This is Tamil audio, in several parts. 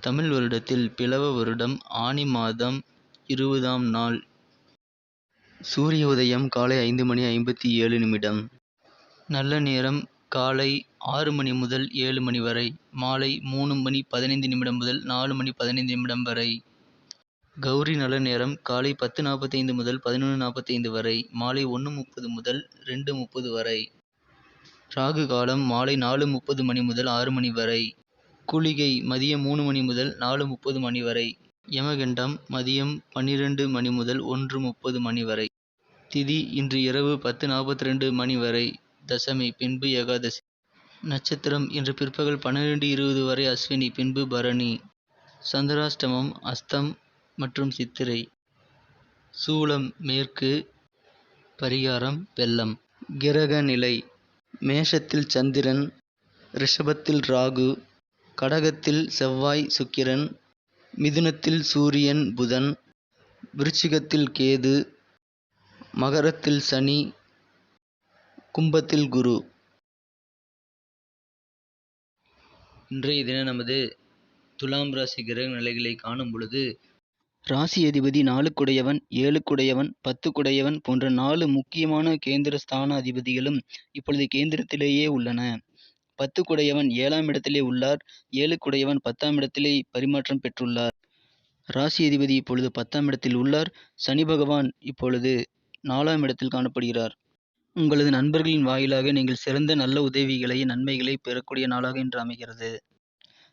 தமிழ் வருடத்தில் பிலவ வருடம் ஆனி மாதம் இருபதாம் நாள். சூரிய உதயம் காலை ஐந்து மணி ஐம்பத்தி ஏழு நிமிடம். நல்ல நேரம் காலை ஆறு மணி முதல் ஏழு மணி வரை மாலை மூணு மணி பதினைந்து நிமிடம் முதல் நாலு மணி பதினைந்து நிமிடம் வரை. கௌரி நல்ல நேரம் காலை பத்து நாற்பத்தைந்து முதல் பதினொன்று நாற்பத்தைந்து வரை மாலை ஒன்று முப்பது முதல் ரெண்டு முப்பது வரை. ராகு காலம் மாலை நாலு முப்பது மணி முதல் ஆறு மணி வரை. குளிகை மதியம் மூணு மணி முதல் நாலு முப்பது மணி வரை. யமகண்டம் மதியம் பன்னிரெண்டு மணி முதல் ஒன்று முப்பது மணி வரை. திதி இன்று இரவு பத்து நாற்பத்தி ரெண்டு மணி வரை. தசமி பின்பு ஏகாதசி. நட்சத்திரம் இன்று பிற்பகல் பன்னிரெண்டு இருபது வரை அஸ்வினி பின்பு பரணி. சந்திராஷ்டமம் அஸ்தம் மற்றும் சித்திரை. சூலம் மேற்கு. பரிகாரம் வெள்ளம். கிரக நிலை மேஷத்தில் சந்திரன் ரிஷபத்தில் ராகு. கடகத்தில் செவ்வாய் சுக்கிரன் மிதுனத்தில் சூரியன் புதன் விருச்சிகத்தில் கேது மகரத்தில் சனி கும்பத்தில் குரு. இன்றைய தினம் நமது துலாம் ராசி கிரக நிலைகளை காணும் பொழுது ராசி அதிபதி நாலுக்குடையவன் ஏழுக்குடையவன் பத்துக்குடையவன் போன்ற நாலு முக்கியமான கேந்திர ஸ்தான அதிபதிகளும் இப்பொழுது கேந்திரத்திலேயே உள்ளன. பத்துக்குடையவன் ஏழாம் இடத்திலே உள்ளார் ஏழுக்குடையவன் பத்தாம் இடத்திலே பரிமாற்றம் பெற்றுள்ளார். ராசி அதிபதி இப்பொழுது பத்தாம் இடத்தில் உள்ளார் சனி பகவான் இப்பொழுது நாலாம் இடத்தில் காணப்படுகிறார். உங்களது நண்பர்களின் வாயிலாக நீங்கள் சிறந்த நல்ல உதவிகளை நன்மைகளை பெறக்கூடிய நாளாக இன்று அமைகிறது.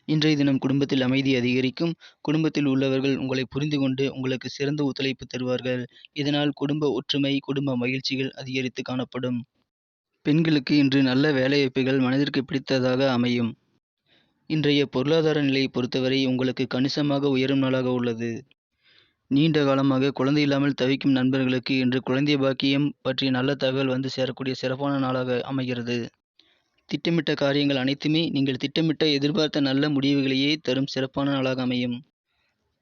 இன்றைய தினம் குடும்பத்தில் அமைதி அதிகரிக்கும். குடும்பத்தில் உள்ளவர்கள் உங்களை புரிந்து கொண்டு உங்களுக்கு சிறந்த ஒத்துழைப்பு தருவார்கள். இதனால் குடும்ப ஒற்றுமை குடும்ப மகிழ்ச்சிகள் அதிகரித்து காணப்படும். பெண்களுக்கு இன்று நல்ல வேலைவாய்ப்புகள் மனதிற்கு பிடித்ததாக அமையும். இன்றைய பொருளாதார நிலையை பொறுத்தவரை உங்களுக்கு கணிசமாக உயரும் நாளாக உள்ளது. நீண்ட காலமாக குழந்தை இல்லாமல் தவிக்கும் நண்பர்களுக்கு இன்று குழந்தை பாக்கியம் பற்றிய நல்ல தகவல் வந்து சேரக்கூடிய சிறப்பான நாளாக அமைகிறது. திட்டமிட்ட காரியங்கள் அனைத்துமே நீங்கள் திட்டமிட்ட எதிர்பார்த்த நல்ல முடிவுகளையே தரும் சிறப்பான நாளாக அமையும்.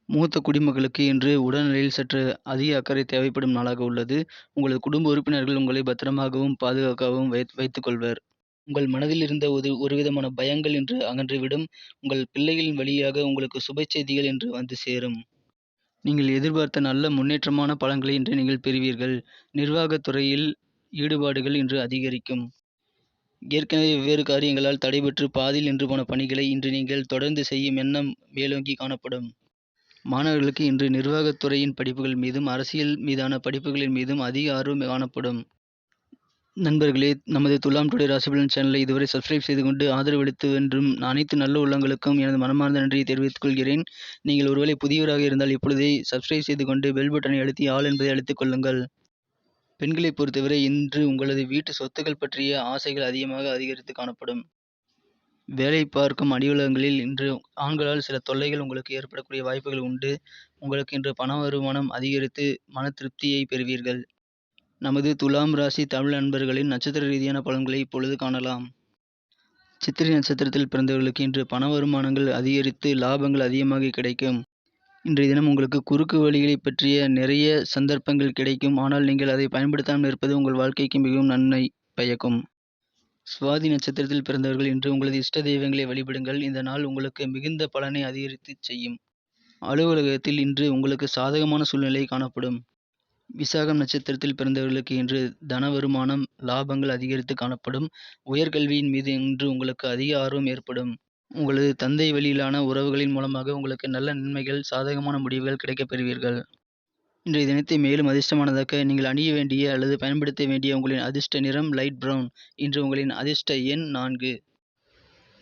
மூத்த குடிமக்களுக்கு இன்று உடல்நிலையில் சற்று அதிக அக்கறை தேவைப்படும் நாளாக உள்ளது. உங்களது குடும்ப உறுப்பினர்கள் உங்களை பத்திரமாகவும் பாதுகாக்கவும் வைத் வைத்துக் கொள்வர் உங்கள் மனதில் இருந்த ஒரு ஒருவிதமான பயங்கள் என்று அகன்றுவிடும். உங்கள் பிள்ளைகளின் வழியாக உங்களுக்கு சுப செய்திகள் என்று வந்து சேரும். நீங்கள் எதிர்பார்த்த நல்ல முன்னேற்றமான பலன்களை இன்று நீங்கள் பெறுவீர்கள். நிர்வாகத் துறையில் ஈடுபாடுகள் இன்று அதிகரிக்கும். ஏற்கனவே வெவ்வேறு காரியங்களால் தடைபெற்று பாதியில் நின்று போன பணிகளை இன்று நீங்கள் தொடர்ந்து செய்யும் எண்ணம் மேலோங்கி காணப்படும். மாணவர்களுக்கு இன்று நிர்வாகத் துறையின் படிப்புகள் மீதும் அரசியல் மீதான படிப்புகளின் மீதும் அதிக ஆர்வம் காணப்படும். நண்பர்களே நமது துலாம் டுடே ராசிபலன் சேனலை இதுவரை சப்ஸ்கிரைப் செய்து கொண்டு ஆதரவளித்து வென்றும் அனைத்து நல்ல உள்ளங்களுக்கும் எனது மனமார்ந்த நன்றியை தெரிவித்துக் கொள்கிறேன். நீங்கள் ஒருவேளை புதியவராக இருந்தால் இப்பொழுதே சப்ஸ்கிரைப் செய்து கொண்டு பெல் பட்டனை அழுத்தி ஆள் என்பதை அழுத்திக் கொள்ளுங்கள். பெண்களை பொறுத்தவரை இன்று உங்களது வீட்டு சொத்துக்கள் பற்றிய ஆசைகள் அதிகமாக அதிகரித்து காணப்படும். வேலை பார்க்கும் அலுவலகங்களில் இன்று ஆண்களால் சில தொல்லைகள் உங்களுக்கு ஏற்படக்கூடிய வாய்ப்புகள் உண்டு. உங்களுக்கு இன்று பண வருமானம் அதிகரித்து மன திருப்தியை பெறுவீர்கள். நமது துலாம் ராசி தமிழ் நண்பர்களின் நட்சத்திர ரீதியான பலன்களை இப்பொழுது காணலாம். சித்திரை நட்சத்திரத்தில் பிறந்தவர்களுக்கு இன்று பண வருமானங்கள் அதிகரித்து லாபங்கள் அதிகமாக கிடைக்கும். இன்றைய தினம் உங்களுக்கு குறுக்கு வழிகளை பற்றிய நிறைய சந்தர்ப்பங்கள் கிடைக்கும். ஆனால் நீங்கள் அதை பயன்படுத்தாமல் இருப்பது உங்கள் வாழ்க்கைக்கு மிகவும் நன்மை பயக்கும். சுவாதி நட்சத்திரத்தில் பிறந்தவர்கள் இன்று உங்களது இஷ்ட தெய்வங்களை வழிபடுங்கள். இந்த நாள் உங்களுக்கு மிகுந்த பலனை அதிகரித்து செய்யும். அலுவலகத்தில் இன்று உங்களுக்கு சாதகமான சூழ்நிலை காணப்படும். விசாகம் நட்சத்திரத்தில் பிறந்தவர்களுக்கு இன்று தன வருமானம் லாபங்கள் அதிகரித்து காணப்படும். உயர்கல்வியின் மீது இன்று உங்களுக்கு அதிக ஆர்வம் ஏற்படும். உங்களது தந்தை வழியிலான உறவுகளின் மூலமாக உங்களுக்கு நல்ல நன்மைகள் சாதகமான முடிவுகள் கிடைக்கப் பெறுவீர்கள். இன்றைய தினத்தை மேலும் அதிர்ஷ்டமானதாக்க நீங்கள் அணிய வேண்டிய அல்லது பயன்படுத்த வேண்டிய உங்களின் அதிர்ஷ்ட நிறம் லைட் பிரவுன் இன்று உங்களின் அதிர்ஷ்ட எண் நான்கு.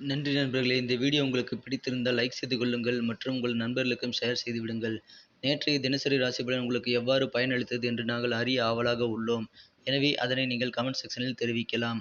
நன்றி நண்பர்களே இந்த வீடியோ உங்களுக்கு பிடித்திருந்தால் லைக் செய்து கொள்ளுங்கள் மற்றும் உங்கள் நண்பர்களுக்கும் ஷேர் செய்து விடுங்கள். நேற்றைய தினசரி ராசி பலன் உங்களுக்கு எவ்வாறு பயனளித்தது என்று நாங்கள் அறிய ஆவலாக உள்ளோம். எனவே அதனை நீங்கள் கமெண்ட் செக்ஷனில் தெரிவிக்கலாம்.